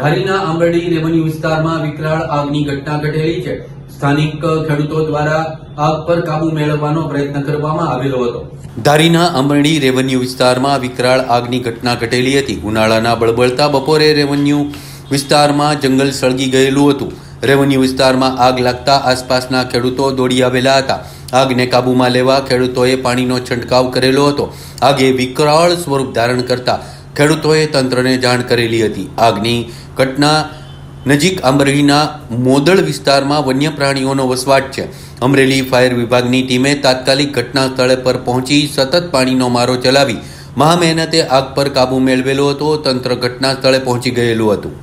ધારીના Ambardi revenue વિસ્તારમાં વિકરાળ આગની ઘટના ઘટેલી છે. સ્થાનિક ખેડૂતો દ્વારા આગ પર કાબુ મેળવવાનો પ્રયત્ન કરવામાં આવેલો હતો. ધારીના આંબરડી રેવન્યુ વિસ્તારમાં વિકરાળ આગની ઘટના ઘટેલી હતી. ઉનાળાના બળબળતા બપોરે રેવન્યુ વિસ્તારમાં જંગલ સળગી ગયેલું હતું. રેવન્યુ વિસ્તારમાં આગ લાગતા આસપાસના ખેડૂતો દોડી આવેલા હતા. આગને કાબૂમાં લેવા ખેડૂતોએ પાણીનો છંટકાવ કરેલો હતો. આગે વિકરાળ સ્વરૂપ ધારણ કરતા ખેડૂતોએ તંત્રને જાણ કરેલી હતી. આગની ઘટના નજીક અમરેલીના મોદળ વિસ્તારમાં વન્ય પ્રાણીઓનો વસવાટ છે. અમરેલી ફાયર વિભાગની ટીમે તાત્કાલિક ઘટના સ્થળે પર પહોંચી સતત પાણીનો મારો ચલાવી મહામહેનતે આગ પર કાબૂ મેળવેલો હતો. તંત્ર ઘટના સ્થળે પહોંચી ગયેલું હતું.